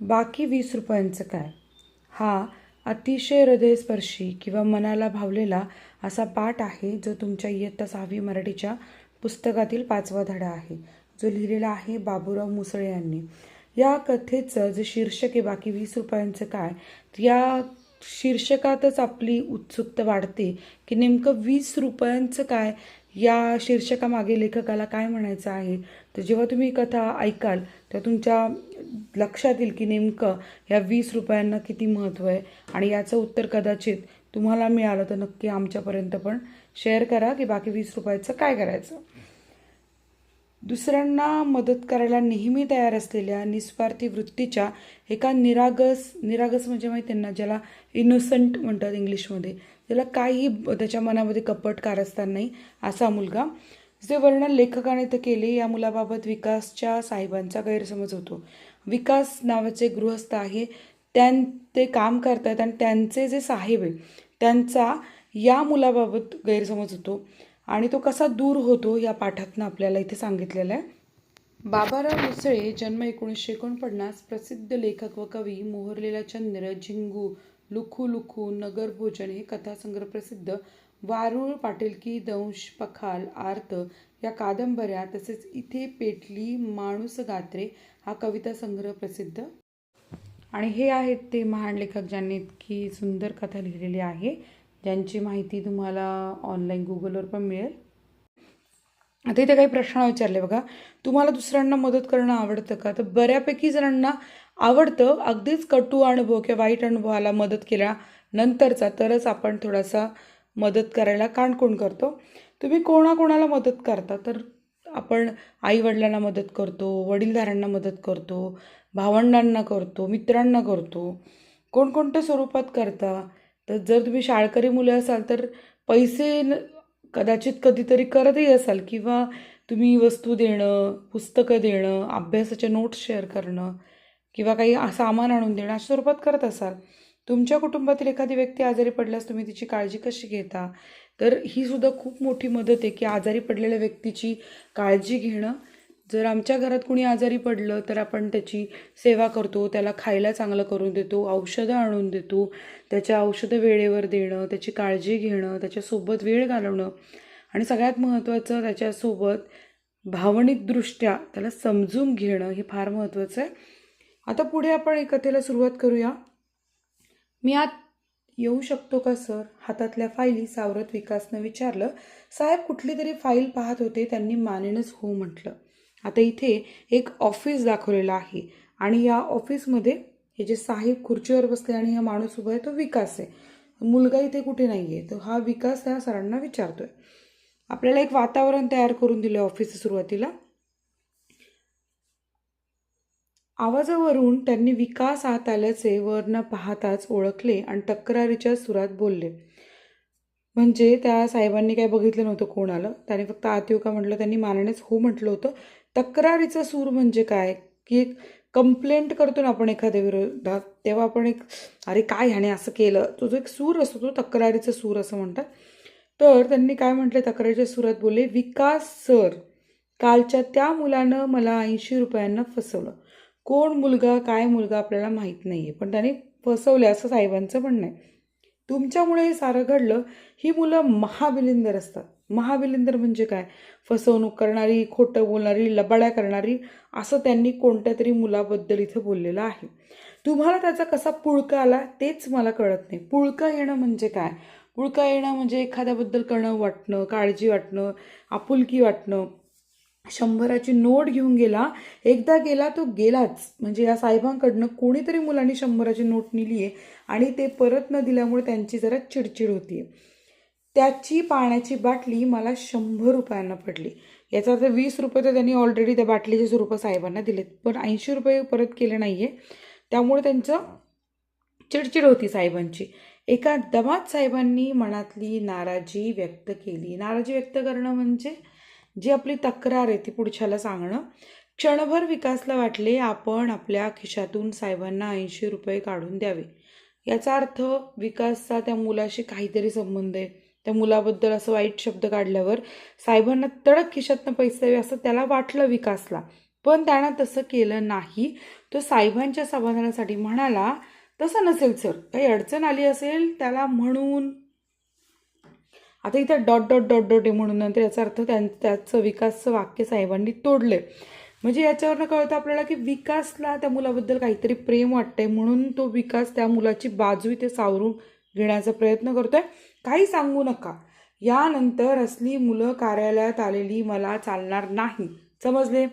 बाकी वीस रुपयांचं काय? हा अतिशय हृदयस्पर्शी किंवा मनाला भावलेला असा पाठ आहे जो तुमच्या इयत्ता सहावी मराठीच्या पुस्तकातील पाचवा धडा आहे. जो लिहिलेला आहे बाबूराव मुसळे यांनी. या कथेचं जे शीर्षक आहे बाकी वीस रुपयांचं काय या शीर्षकातच आपली उत्सुकता वाढते की नेमकं वीस रुपयांचं काय या शीर्षकामागे लेखकाला काय म्हणायचं आहे? तर जेव्हा तुम्ही कथा ऐकाल तेव्हा तुमच्या लक्षात येईल की नेमकं या वीस रुपयांना किती महत्त्व आहे आणि याचं उत्तर कदाचित तुम्हाला मिळालं तर नक्की आमच्यापर्यंत पण शेअर करा की बाकी वीस रुपयाचं काय करायचं? दुसऱ्यांना मदत करायला नेहमी तयार असलेल्या निस्वार्थी वृत्तीच्या एका निरागस निरागस म्हणजे माहिती त्यांना ज्याला इनोसंट म्हणतात इंग्लिशमध्ये. त्याला काही त्याच्या मनामध्ये कपट कारस्थान नाही असा मुलगा. जे वर्णन लेखकाने तर केले या मुलाबाबत विकासच्या साहेबांचा गैरसमज होतो. विकास नावाचे गृहस्थ आहे. त्यां ते काम करतात आणि त्यांचे जे साहेब आहे त्यांचा या मुलाबाबत गैरसमज होतो. आणि तो कसा दूर होतो या पाठातनं आपल्याला इथे सांगितलेलं आहे. बाबाराव मुसळे जन्म एकोणीसशे एकोणपन्नास प्रसिद्ध लेखक व कवी मोहरलेला चंद्र झिंगू लुखू लुखू नगर भोजन हे कथासंग्रह प्रसिद्ध. वारुळ पाटीलकी दंश पखाल आर्त या कादंबऱ्या तसेच इथे पेटली माणूस गात्रे हा कविता संग्रह प्रसिद्ध. आणि हे आहेत ते महान लेखक ज्यांनी इतकी सुंदर कथा लिहिलेली आहे. ज्यांची माहिती तुम्हाला ऑनलाईन गुगलवर पण मिळेल. आता इथे काही प्रश्न विचारले बघा. तुम्हाला दुसऱ्यांना मदत करणं आवडतं का? तर बऱ्यापैकी जणांना आवडतं अगदीच कटू अनुभव किंवा वाईट अनुभवाला मदत केल्यानंतरचा तरच आपण थोडासा मदत करायला काणकोण करतो. तुम्ही कोणाकोणाला मदत करता? तर आपण आईवडिलांना मदत करतो वडीलधाऱ्यांना मदत करतो भावंडांना करतो मित्रांना करतो. कोणकोणत्या स्वरूपात करता? तर जर तुम्ही शाळकरी मुले असाल तर पैसे न कदाचित कधीतरी करतही असाल किंवा तुम्ही वस्तू देणं पुस्तकं देणं अभ्यासाच्या नोट्स शेअर करणं किंवा काही सामान आणून देणं अशा स्वरूपात करत असाल. तुमच्या कुटुंबातील एखादी व्यक्ती आजारी पडल्यास तुम्ही तिची काळजी कशी घेता? तर ही सुद्धा खूप मोठी मदत आहे की आजारी पडलेल्या व्यक्तीची काळजी घेणं. जर आमच्या घरात कुणी आजारी पडलं तर आपण त्याची सेवा करतो त्याला खायला चांगलं करून देतो औषधं आणून देतो त्याच्या औषधं वेळेवर देणं त्याची काळजी घेणं त्याच्यासोबत वेळ घालवणं. आणि सगळ्यात महत्त्वाचं त्याच्यासोबत भावनिकदृष्ट्या त्याला समजून घेणं हे फार महत्त्वाचं आहे. आता पुढे आपण एक कथेला सुरुवात करूया. मी आत येऊ शकतो का सर? हातातल्या फाईली सावरत विकासनं विचारलं. साहेब कुठली तरी फाईल पाहत होते त्यांनी मानेनच हो म्हटलं. आता इथे एक ऑफिस दाखवलेलं आहे आणि या ऑफिसमध्ये हे जे साहेब खुर्चीवर बसले आणि हा माणूस उभा आहे तो विकास आहे. मुलगा इथे कुठे नाही आहे तर हा विकास त्या सरांना विचारतोय. आपल्याला एक वातावरण तयार करून दिलं ऑफिस सुरुवातीला. आवाजावरून त्यांनी विकास आत आल्याचे वर्ण पाहताच ओळखले आणि तक्रारीच्या सुरात बोलले. म्हणजे त्या साहेबांनी काय बघितलं नव्हतं कोण आलं त्याने फक्त आत येऊ का म्हटलं त्यांनी मानण्यास हो म्हटलं होतं. तक्रारीचा सूर म्हणजे काय? की एक कंप्लेंट करतो ना आपण एखाद्या विरोधात तेव्हा आपण एक अरे काय ह्याने असं केलं? तो जो एक सूर असतो तो तक्रारीचा सूर असं म्हणतात. तर त्यांनी काय म्हटले तक्रारीच्या सुरात बोलले विकास सर कालच्या त्या मुलानं मला ऐंशी रुपयांना फसवलं. कोण मुलगा काय मुलगा आपल्याला माहीत नाही आहे पण त्याने फसवले असं साहेबांचं म्हणणं आहे. तुमच्यामुळे हे सारं घडलं ही मुलं महाबिलिंदर असतात. महाबिलिंदर म्हणजे काय? फसवणूक करणारी खोटं बोलणारी लबाड्या करणारी असं त्यांनी कोणत्या तरी मुलाबद्दल इथं बोललेलं आहे. तुम्हाला त्याचा कसा पुळका आला तेच मला कळत नाही. पुळका येणं म्हणजे काय? पुळका येणं म्हणजे एखाद्याबद्दल कळणं वाटणं काळजी वाटणं आपुलकी वाटणं. शंभराची नोट घेऊन गेला. एकदा गेला तो गेलाच. म्हणजे या साहेबांकडनं कोणीतरी मुलांनी शंभराची नोट नेली आहे आणि ते परत न दिल्यामुळे त्यांची जरा चिडचिड होती. त्याची पाण्याची बाटली मला शंभर रुपयांना पडली. याचा अर्थ वीस रुपये तर त्यांनी ऑलरेडी त्या बाटलीचे स्वरूप साहेबांना दिलेत. पण ऐंशी रुपये परत केले नाही आहे त्यामुळे त्यांचं चिडचिड होती साहेबांची. एका दमात साहेबांनी मनातली नाराजी व्यक्त केली. नाराजी व्यक्त करणं म्हणजे जी आपली तक्रार आहे ती पुढच्याला सांगणं. क्षणभर विकासला वाटले आपण आपल्या खिशातून साहेबांना ऐंशी रुपये काढून द्यावे. याचा अर्थ विकासचा त्या मुलाशी काहीतरी संबंध आहे. त्या मुलाबद्दल असं वाईट शब्द काढल्यावर साहेबांना तडक खिशातनं पैसे द्यावे असं त्याला वाटलं विकासला. पण त्यानं तसं केलं नाही. तो साहेबांच्या समाधानासाठी म्हणाला तसं नसेल सर. काही अडचण आली असेल त्याला म्हणून आता इथं डॉट डॉट डॉट डॉट आहे म्हणून नंतर याचा अर्थ त्यां त्याचं विकासचं वाक्य साहेबांनी तोडले म्हणजे याच्यावरनं कळतं आपल्याला की विकासला त्या मुलाबद्दल काहीतरी प्रेम वाटतंय म्हणून तो विकास त्या मुलाची बाजू इथे सावरून घेण्याचा प्रयत्न करतोय. काही सांगू नका. यानंतर असली मुलं कार्यालयात आलेली मला चालणार नाही. समजले?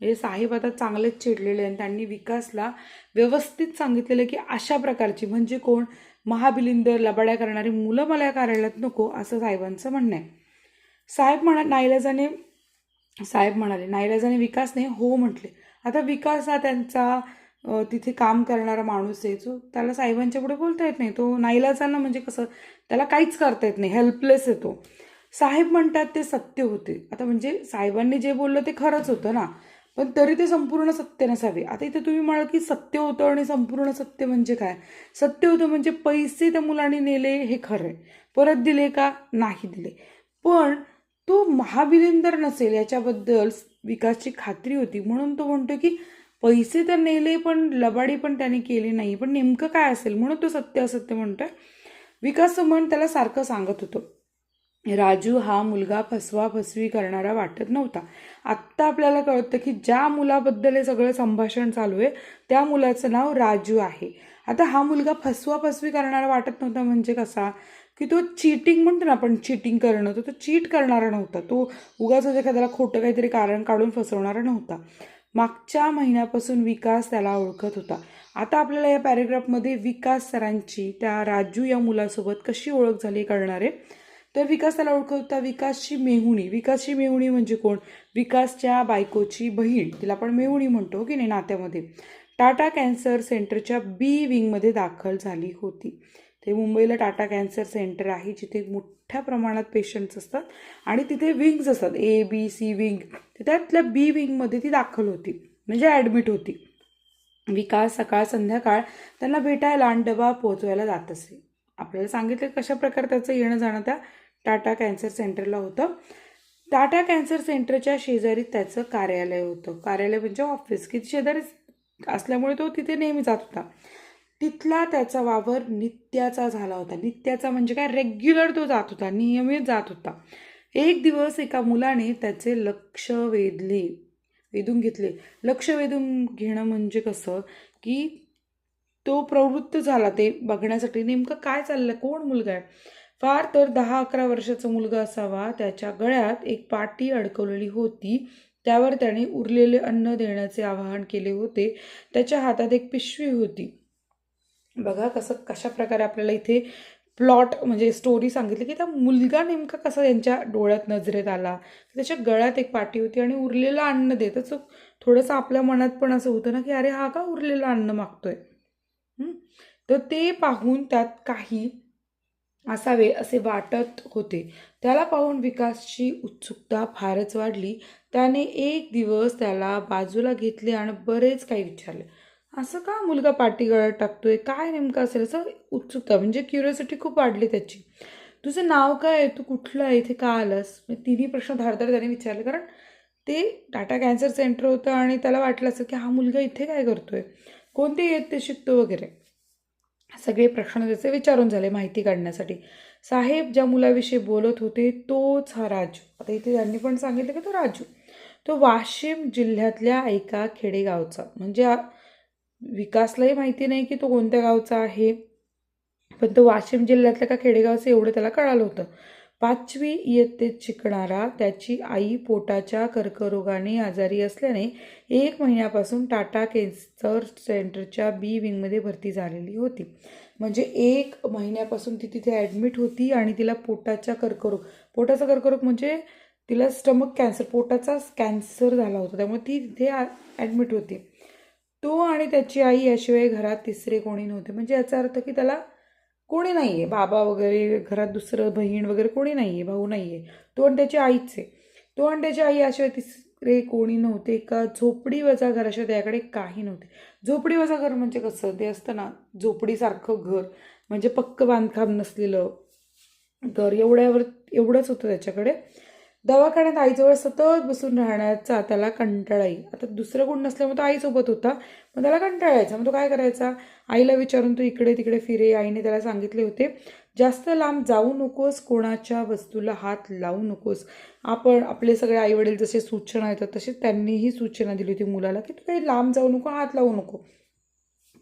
म्हणजे साहेब आता चांगलेच चिडलेले आणि त्यांनी विकासला व्यवस्थित सांगितलेलं की अशा प्रकारची म्हणजे कोण? महाबिलिंदर लबाड्या करणारी मुलं मला या कार्यालयात नको असं साहेबांचं म्हणणं आहे. साहेब म्हणा नाईलाजाने साहेब म्हणाले नाईलाजाने विकासने हो म्हटले. आता विकास हा त्यांचा तिथे काम करणारा माणूस आहे. जो त्याला साहेबांच्या पुढे बोलता येत नाही. तो नाईलाजांना म्हणजे कसं त्याला काहीच करता येत नाही. हेल्पलेस आहे तो. साहेब म्हणतात ते सत्य होते. आता म्हणजे साहेबांनी जे बोललं ते खरंच होतं ना. पण तरी ते संपूर्ण सत्य नसावे. आता इथे तुम्ही म्हणाल की सत्य होतं आणि संपूर्ण सत्य म्हणजे काय? सत्य होतं म्हणजे पैसे त्या मुलाने नेले हे खरं आहे परत दिले का? नाही दिले. पण तो महाविलेंदर नसेल याच्याबद्दल विकासची खात्री होती. म्हणून तो म्हणतो की पैसे तर नेले पण लबाडी पण त्याने केली नाही. पण नेमकं काय असेल? म्हणून तो सत्य असत्य म्हणतोय. विकास मन त्याला सारखं सांगत होतो. राजू हा मुलगा फसवा फसवी करणारा वाटत नव्हता. आत्ता आपल्याला कळतं की ज्या मुलाबद्दल हे सगळं संभाषण चालू आहे त्या मुलाचं नाव राजू आहे. आता हा मुलगा फसवा फसवी करणारा वाटत नव्हता म्हणजे कसा? की तो चीटिंग म्हणतो ना आपण चीटिंग करणं तर तो चीट करणारा नव्हता. तो उगाच म्हणजे एखाद्याला खोटं काहीतरी कारण काढून फसवणारा नव्हता. मागच्या महिन्यापासून विकास त्याला ओळखत होता. आता आपल्याला या पॅरेग्राफमध्ये विकास सरांची त्या राजू या मुलासोबत कशी ओळख झाली कळणार आहे. तर विकास त्याला ओळखत होता विकासची मेहुणी. विकासची मेहुणी म्हणजे कोण? विकासच्या बायकोची बहीण. तिला आपण मेहुणी म्हणतो हो की नाही नात्यामध्ये. टाटा कॅन्सर सेंटरच्या बी विंगमध्ये दाखल झाली होती. ते मुंबईला टाटा कॅन्सर सेंटर आहे जिथे मोठ्या प्रमाणात पेशंट्स असतात आणि तिथे विंग्स असतात. A B C wing. त्यातल्या बी विंगमध्ये ती दाखल होती म्हणजे ॲडमिट होती. विकास सकाळ संध्याकाळ त्यांना भेटायला आणि डबा पोचवायला जात असे. आपल्याला सांगितलं कशा प्रकारे त्याचं येणं जाणं त्या टाटा कॅन्सर सेंटरला होतं. टाटा कॅन्सर सेंटरच्या शेजारी त्याचं कार्यालय होतं. कार्यालय म्हणजे ऑफिस. की शेजारी असल्यामुळे तो तिथे नेहमी जात होता. तिथला त्याचा वावर नित्याचा झाला होता. नित्याचा म्हणजे काय? रेग्युलर तो जात होता. नियमित जात होता. एक दिवस एका मुलाने त्याचे लक्ष वेधले. वेधून घेतले. लक्ष वेधून घेणं म्हणजे कसं? की तो प्रवृत्त झाला. ते बघण्यासाठी नेमकं काय चाललं कोण मुलगा आहे? फार तर दहा अकरा वर्षाचा मुलगा असावा. त्याच्या गळ्यात एक पाटी अडकवलेली होती. त्यावर त्याने उरलेले अन्न देण्याचे आवाहन केले होते. त्याच्या हातात एक पिशवी होती. बघा कसं कशा प्रकारे आपल्याला इथे प्लॉट म्हणजे स्टोरी सांगितली की त्या मुलगा नेमका कसा त्यांच्या डोळ्यात नजरेत आला. त्याच्या गळ्यात एक पाटी होती आणि उरलेलं अन्न देतच थोडंसं आपल्या मनात पण असं होतं ना की अरे हा का उरलेलं अन्न मागतोय? तर ते पाहून त्यात काही असावे असे वाटत होते. त्याला पाहून विकासची उत्सुकता फारच वाढली. त्याने एक दिवस त्याला बाजूला घेतले आणि बरेच काही विचारले. असं का मुलगा पाठीगळा टाकतोय? काय नेमकं असेल? असं उत्सुकता म्हणजे क्युरियोसिटी खूप वाढली त्याची. तुझं नाव काय आहे? तू कुठलं आहे? इथे का आलंस? तिन्ही प्रश्न धारधार त्याने विचारले कारण ते टाटा कॅन्सर सेंटर होतं आणि त्याला वाटलं असं की हा मुलगा इथे काय करतोय? कोणते येत ते शिकतो वगैरे? सगळे प्रश्न त्याचे विचारून झाले माहिती काढण्यासाठी. साहेब ज्या मुलाविषयी बोलत होते तोच हा राजू. आता इथे त्यांनी पण सांगितलं की तो राजू. तो वाशिम जिल्ह्यातल्या एका खेडेगावचा. म्हणजे विकासलाही माहिती नाही की तो कोणत्या गावचा आहे. पण तो वाशिम जिल्ह्यातल्या का खेडेगावचं एवढं त्याला कळालं होतं. पाचवी इयत्तेत शिकणारा त्याची आई पोटाच्या कर्करोगाने आजारी असल्याने एक महिन्यापासून टाटा कॅन्सर सेंटरच्या बी विंगमध्ये भरती झालेली होती. म्हणजे एक महिन्यापासून ती तिथे ॲडमिट होती आणि तिला पोटाच्या कर्करोग पोटाचा कर्करोग म्हणजे तिला स्टमक कॅन्सर पोटाचा कॅन्सर झाला होता त्यामुळे ती तिथे ॲडमिट होती. तो आणि त्याची आई याशिवाय घरात तिसरे कोणी नव्हते. म्हणजे याचा अर्थ की त्याला कोणी नाही आहे बाबा वगैरे घरात दुसरं बहीण वगैरे कोणी नाही आहे भाऊ नाही आहे तो आणि त्याची आईच आहे. तो आणि त्याची आई याशिवाय तिसरे कोणी नव्हते. का झोपडी वजा घराशिवाय त्याकडे काही नव्हते. झोपडी वजा घर म्हणजे कसं? ते असतं ना झोपडीसारखं घर. म्हणजे पक्क बांधकाम नसलेलं घर. एवढ्यावर एवढंच होतं त्याच्याकडे. दवाखान्यात आईजवळ सतत बसून राहण्याचा त्याला कंटाळा येईल आता दुसरं कोण नसल्यामुळे तो आईसोबत होता. मग त्याला कंटाळा यायचा मग तो काय करायचा? आईला विचारून तो इकडे तिकडे फिरे. आईने त्याला सांगितले होते जास्त लांब जाऊ नकोस. कोणाच्या वस्तूला हात लावू नकोस. आपण आपले सगळे आईवडील जसे सूचना येतात तसे त्यांनीही सूचना दिली होती मुलाला की तू काही लांब जाऊ नको हात लावू नको.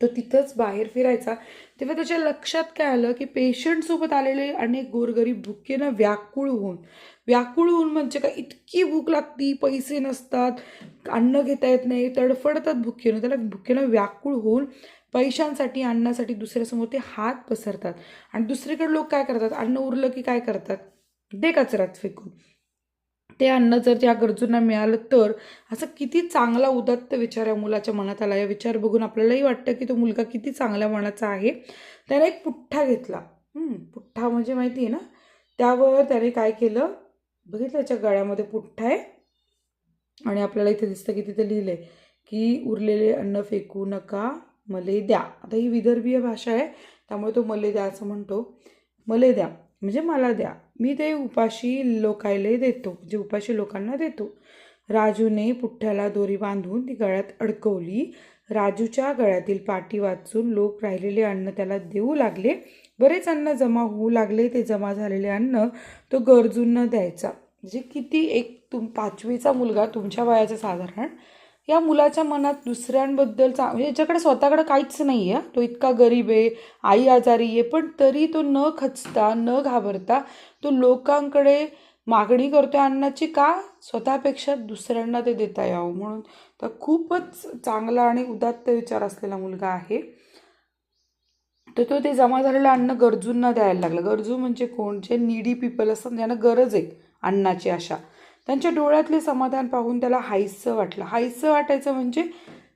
तो तिथंच बाहेर फिरायचा. तेव्हा त्याच्या लक्षात काय आलं की पेशंटसोबत आलेले अनेक गोरगरीब भुकेनं व्याकुळ होऊन व्याकुळ होऊन म्हणजे काय इतकी भूक लागती पैसे नसतात अन्न घेता येत नाही तडफडतात भुकेनं. त्याला भुकेनं व्याकुळ होऊन पैशांसाठी अन्नासाठी दुसऱ्यासमोर ते हात पसरतात. आणि दुसरीकडे लोक काय करतात? अन्न उरलं की काय करतात? दे कचऱ्यात फेकून. ते अन्न जर त्या गरजूंना मिळालं तर असं किती चांगला उदात्त विचार या मुलाच्या मनात आला. या विचार बघून आपल्यालाही वाटतं की तो मुलगा किती चांगल्या मनाचा आहे. त्याने एक पुठ्ठा घेतला. पुठ्ठा म्हणजे माहिती आहे ना? त्यावर त्याने काय केलं? बघितलं त्याच्या गळ्यामध्ये पुठ्ठा आहे? आणि आपल्याला इथे दिसतं की तिथे लिहिलं आहे की उरलेले अन्न फेकू नका मले द्या. आता ही विदर्भीय भाषा आहे त्यामुळे तो मले द्या असं म्हणतो. मले द्या म्हणजे मला द्या. मी ते उपाशी लोकायले देतो म्हणजे उपाशी लोकांना देतो. राजूने पुठ्ठ्याला दोरी बांधून ती गळ्यात अडकवली. राजूच्या गळ्यातील पाठी वाचून लोक राहिलेले अन्न त्याला देऊ लागले. बरेच अन्न जमा होऊ लागले ते जमा झालेले अन्न तो गरजूंना द्यायचा. म्हणजे किती एक तुम पाचवीचा मुलगा तुमच्या वयाचा साधारण या मुलाच्या मनात दुसऱ्यांबद्दल चा म्हणजे याच्याकडे स्वतःकडे काहीच नाही आहे तो इतका गरीब आहे आई आजारी आहे पण तरी तो न खचता न घाबरता तो लोकांकडे मागणी करतोय अन्नाची का? स्वतःपेक्षा दुसऱ्यांना ते देता यावं म्हणून. तर खूपच चांगला आणि उदात्त विचार असलेला मुलगा आहे. तर तो ते जमा झालेलं अन्न गरजूंना द्यायला लागलं. गरजू म्हणजे कोण? जे नीडी पीपल असतात ज्यांना गरज आहे अन्नाची अशा त्यांच्या डोळ्यातले समाधान पाहून त्याला हायसं वाटलं. हायसं वाटायचं म्हणजे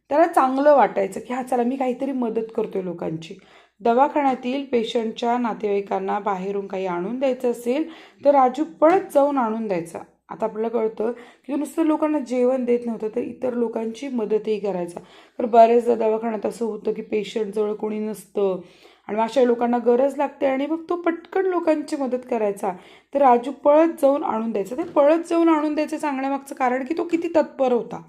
त्याला चांगलं वाटायचं की हा चला मी काहीतरी मदत करतोय लोकांची. दवाखान्यातील पेशंटच्या नातेवाईकांना बाहेरून काही आणून द्यायचं असेल तर राजू पळत जाऊन आणून द्यायचा. आता आपल्याला कळतं की नुसतं लोकांना जेवण देत नव्हतं तर इतर लोकांची मदतही करायचा. तर बऱ्याचदा दवाखान्यात असं होतं की पेशंटजवळ कोणी नसतं आणि मग अशा लोकांना गरज लागते आणि मग तो पटकन लोकांची मदत करायचा. तर राजू पळत जाऊन आणून द्यायचा. ते पळत जाऊन आणून द्यायचं सांगण्यामागचं कारण की तो किती तत्पर होता.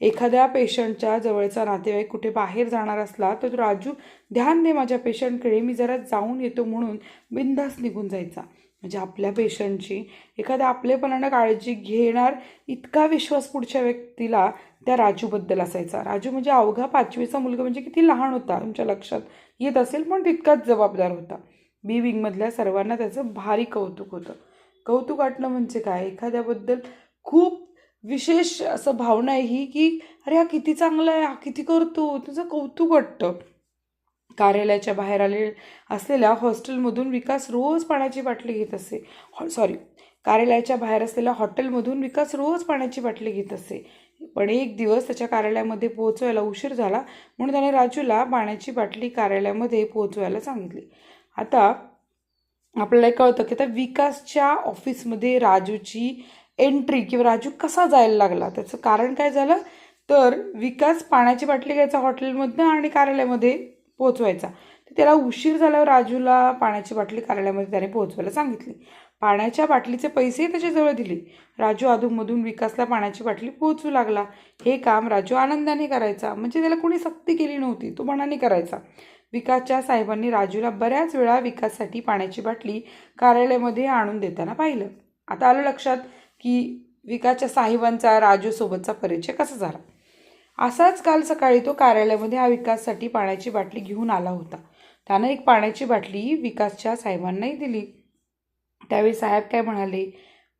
एखाद्या पेशंटच्या जवळचा नातेवाईक कुठे बाहेर जाणार असला तर तो राजू ध्यान दे माझ्या पेशंटकडे मी जरा जाऊन येतो म्हणून बिंदास निघून जायचा. म्हणजे आपल्या पेशंटची. एखाद्या आपलेपणानं काळजी घेणार इतका विश्वास पुढच्या व्यक्तीला त्या राजूबद्दल असायचा. राजू म्हणजे अवघा पाचवीचा मुलगा म्हणजे किती लहान होता तुमच्या लक्षात? येत असेल पण तितकाच जबाबदार होता. बी विंगमधल्या सर्वांना त्याचं भारी कौतुक होतं. कौतुक वाटणं म्हणजे काय? एखाद्याबद्दल खूप विशेष असं भावना आहे ही की अरे हा किती चांगला आहे हा किती करतो तुझं कौतुक वाटतं. कार्यालयाच्या बाहेर आले असलेल्या हॉस्टेलमधून विकास रोज पाण्याची बाटली घेत असे. हॉ सॉरी कार्यालयाच्या बाहेर असलेल्या हॉटेलमधून विकास रोज पाण्याची बाटली घेत असे. पण एक दिवस त्याच्या कार्यालयामध्ये पोहोचवायला उशीर झाला म्हणून त्याने राजूला पाण्याची बाटली कार्यालयामध्ये पोहोचवायला सांगितली. आता आपल्याला कळतं की आता विकासच्या ऑफिसमध्ये राजूची एंट्री किंवा राजू कसा जायला लागला? त्याचं कारण काय झालं? तर विकास पाण्याची बाटली घ्यायचा हॉटेलमधनं आणि कार्यालयामध्ये पोहोचवायचा. तर त्याला उशीर झाल्यावर राजूला पाण्याची बाटली कार्यालयामध्ये त्याने पोहोचवायला सांगितली. पाण्याच्या बाटलीचे पैसेही त्याच्याजवळ दिले. राजू अधूनमधून विकासला पाण्याची बाटली पोहोचू लागला. हे काम राजू आनंदाने करायचा. म्हणजे त्याला कोणी सक्ती केली नव्हती. तो मनाने करायचा. विकासच्या साहेबांनी राजूला बऱ्याच वेळा विकाससाठी पाण्याची बाटली कार्यालयामध्ये आणून देताना पाहिलं. आता आलं लक्षात की विकासच्या साहेबांचा राजूसोबतचा परिचय कसा झाला? असाच काल सकाळी तो कार्यालयामध्ये हा विकाससाठी पाण्याची बाटली घेऊन आला होता. त्यानं एक पाण्याची बाटली विकासच्या साहेबांनाही दिली. त्यावेळी साहेब काय म्हणाले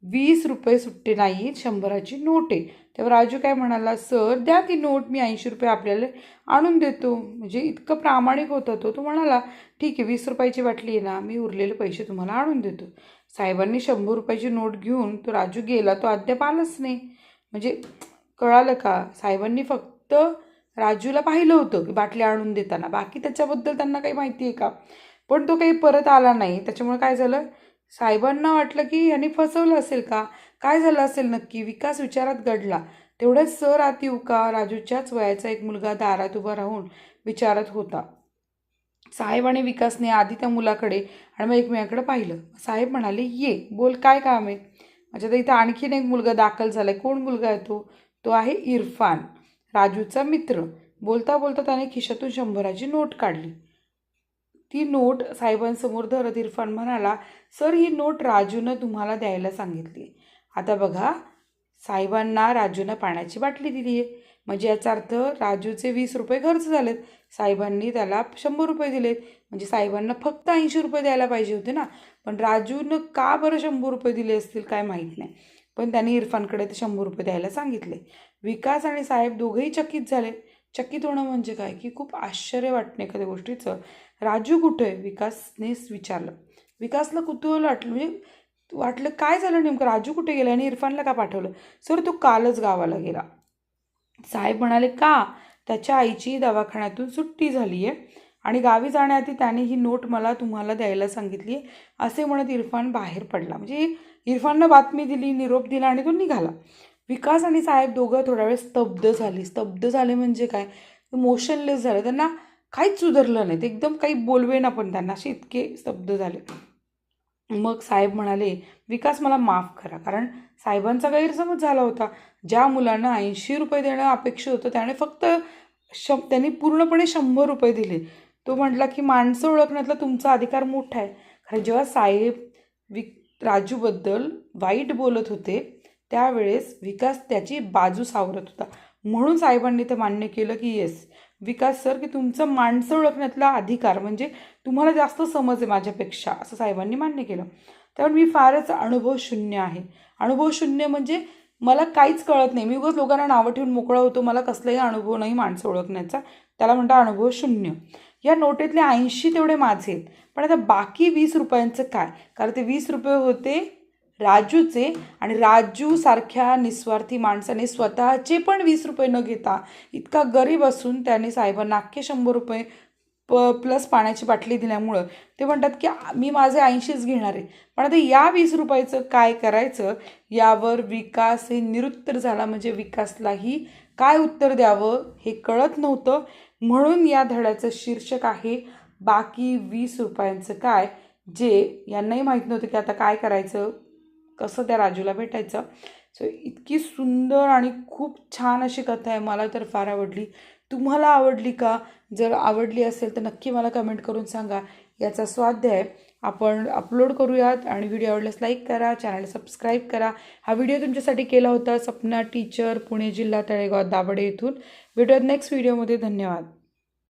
वीस रुपये सुट्टे नाहीत शंभराची नोट आहे. तेव्हा राजू काय म्हणाला सर द्या ती नोट मी ऐंशी रुपये आपल्याला आणून देतो. म्हणजे इतकं प्रामाणिक होतं तो तो म्हणाला ठीक आहे वीस रुपयाची बाटली आहे ना मी उरलेले पैसे तुम्हाला आणून देतो. साहेबांनी शंभर रुपयाची नोट घेऊन तो राजू गेला तो अद्याप आलाच नाही. म्हणजे कळालं का? साहेबांनी फक्त राजूला पाहिलं होतं की बाटली आणून देताना. बाकी त्याच्याबद्दल त्यांना काही माहिती आहे का? पण तो काही परत आला नाही. त्याच्यामुळे काय झालं? साहेबांना वाटलं की यांनी फसवलं असेल का? काय झालं असेल नक्की? विकास विचारात घडला. तेवढ्याच सर आत का? राजूच्याच वयाचा एक मुलगा दारात उभा राहून विचारत होता. साहेब आणि विकासने आधी त्या मुलाकडे आणि मग एकमेकाकडे पाहिलं. साहेब म्हणाले ये बोल काय काम आहे? माझ्या तर इथं आणखीन एक मुलगा दाखल झालाय. कोण मुलगा आहे तो? तो आहे इरफान राजूचा मित्र. बोलता बोलता त्याने खिशातून शंभराची नोट काढली. ती नोट साहेबांसमोर धरत इरफान म्हणाला सर ही नोट राजूनं तुम्हाला द्यायला सांगितली. आता बघा साहेबांना राजूनं पाण्याची बाटली दिली आहे. म्हणजे याचा अर्थ राजूचे वीस रुपये खर्च झालेत. साहेबांनी त्याला शंभर रुपये दिलेत. म्हणजे साहेबांना फक्त ऐंशी रुपये द्यायला पाहिजे होते ना. पण राजूनं का बरं शंभर रुपये दिले असतील काय माहीत नाही. पण त्यांनी इरफानकडे ते शंभर रुपये द्यायला सांगितले. विकास आणि साहेब दोघेही चकित झाले. चकित होणं म्हणजे काय? की खूप आश्चर्य वाटणे एखाद्या गोष्टीचं. राजू कुठे? आहे विकासनेच विचारलं. विकासला कुतूहल वाटलं. म्हणजे वाटलं काय झालं नेमकं? राजू कुठे गेला आणि इरफानला का पाठवलं? सर तो कालच गावाला गेला. साहेब म्हणाले का? त्याच्या आईची दवाखान्यातून सुट्टी झाली आहे आणि गावी जाण्याआधी त्याने ही नोट मला तुम्हाला द्यायला सांगितली आहे असे म्हणत इरफान बाहेर पडला. म्हणजे इरफाननं बातमी दिली निरोप दिला आणि तो निघाला. विकास आणि साहेब दोघं थोडा वेळ स्तब्ध झाली. स्तब्ध झाले म्हणजे काय? मोशनलेस झालं. त्यांना काहीच सुधारलं नाही. ते एकदम काही बोलवे ना पण त्यांना असे इतके स्तब्ध झाले. मग साहेब म्हणाले विकास मला माफ करा. कारण साहेबांचा गैरसमज झाला होता. ज्या मुलांना ऐंशी रुपये देणं अपेक्षित होतं त्याने फक्त श त्यांनी पूर्णपणे शंभर रुपये दिले. तो म्हटला की माणसं ओळखण्यातला तुमचा अधिकार मोठा आहे. कारण जेव्हा साहेब विक राजूबद्दल वाईट बोलत होते त्यावेळेस विकास त्याची बाजू सावरत होता. म्हणून साहेबांनी ते मान्य केलं की येस विकास सर की तुमचं माणसं ओळखण्यातला अधिकार म्हणजे तुम्हाला जास्त समज आहे माझ्यापेक्षा असं साहेबांनी मान्य केलं. त्यामुळे मी फारच अनुभव शून्य आहे. अनुभव शून्य म्हणजे मला काहीच कळत नाही. मी उगाच लोकांना नावं ठेवून मोकळा होतो. मला कसलाही अनुभव नाही माणसं ओळखण्याचा. त्याला म्हणता अनुभव शून्य. या नोटेतले ऐंशी तेवढे माझे आहेत. पण आता बाकी वीस रुपयांचं काय? कारण ते वीस रुपये होते राजूचे आणि राजू सारख्या निस्वार्थी माणसाने स्वतःचे पण वीस रुपये न घेता इतका गरीब असून त्याने साहेबांना अख्खे शंभर रुपये प प्लस पाण्याची बाटली दिल्यामुळं ते म्हणतात की मी माझे ऐंशीच घेणार आहे. पण आता या वीस रुपयाचं काय करायचं? यावर विकास हे निरुत्तर झाला. म्हणजे विकासलाही काय उत्तर द्यावं हे कळत नव्हतं. म्हणून या धड्याचं शीर्षक आहे बाकी वीस रुपयांचं काय? जे यांनाही माहीत नव्हतं की आता काय करायचं कसं त्या राजूला भेटायचं. सो इतकी सुंदर आणि खूप छान अशी कथा आहे मला तर फार आवडली. तुम्हाला आवडली का? जर आवडली असेल तर नक्की मला कमेंट करून सांगा. याचा स्वाध्याय आपण अपलोड करूयात आणि व्हिडिओ आवडल्यास लाईक करा चॅनल सबस्क्राईब करा. हा व्हिडिओ तुमच्यासाठी केला होता सपना टीचर पुणे जिल्हा तळेगाव दाबडे येथून. भेटूयात नेक्स्ट व्हिडिओमध्ये धन्यवाद.